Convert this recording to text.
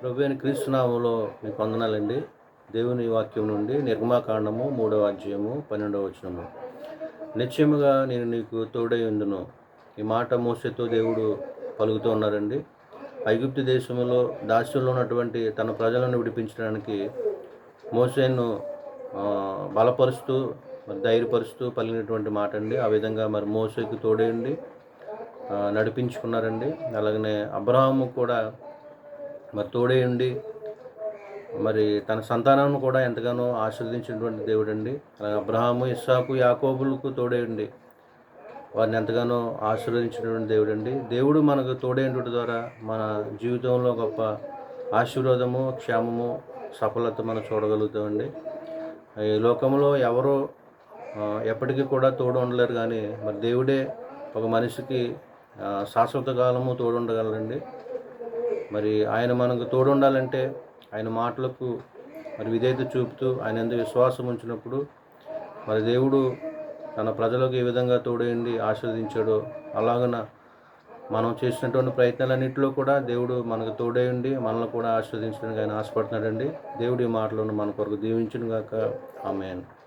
ప్రభు అయిన క్రీస్తునామంలో మీకు వందనాలండి. దేవుని వాక్యం నుండి నిర్మాకాండము మూడవ అధ్యాయము పన్నెండవ వచనము. నిశ్చయముగా నేను నీకు తోడై ఉందును ఈ మాట మోసతో దేవుడు పలుకుతూ ఉన్నారండి. ఐగుప్తు దేశంలో దాస్యంలో ఉన్నటువంటి తన ప్రజలను విడిపించడానికి మోసేను బలపరుస్తూ మరి ధైర్యపరుస్తూ పలికినటువంటి మాట అండి. ఆ విధంగా మరి మోసేకి తోడేయండి నడిపించుకున్నారండి. అలాగనే అబ్రహాము కూడా మరి తోడేయండి మరి తన సంతానాన్ని కూడా ఎంతగానో ఆశీర్వదించినటువంటి దేవుడు అండి అలాగే అబ్రహాము ఇస్సాకు యాకోబులకు తోడేయండి వారిని ఎంతగానో ఆశీర్వదించినటువంటి దేవుడు అండి దేవుడు మనకు తోడేంటి ద్వారా మన జీవితంలో గొప్ప ఆశీర్వాదము క్షేమము సఫలత మనం చూడగలుగుతామండి. ఈ లోకంలో ఎవరు ఎప్పటికీ కూడా తోడు ఉండలేరు కానీ మరి దేవుడే ఒక మనిషికి శాశ్వత కాలము తోడు ఉండగలరండి. మరి ఆయన మనకు తోడుండాలంటే ఆయన మాటలకు మరి విధేయత చూపుతూ ఆయన ఎందుకు విశ్వాసం ఉంచినప్పుడు మరి దేవుడు తన ప్రజలకు ఏ విధంగా తోడేయండి ఆశీర్వదించాడో అలాగన మనం చేసినటువంటి ప్రయత్నాలన్నింటిలో కూడా దేవుడు మనకు తోడేయండి మనల్ని కూడా ఆశీర్వదించడానికి ఆయన ఆశపడుతున్నాడండి. దేవుడి మాటలను మన కొరకు దీవించును గాక ఆమెను.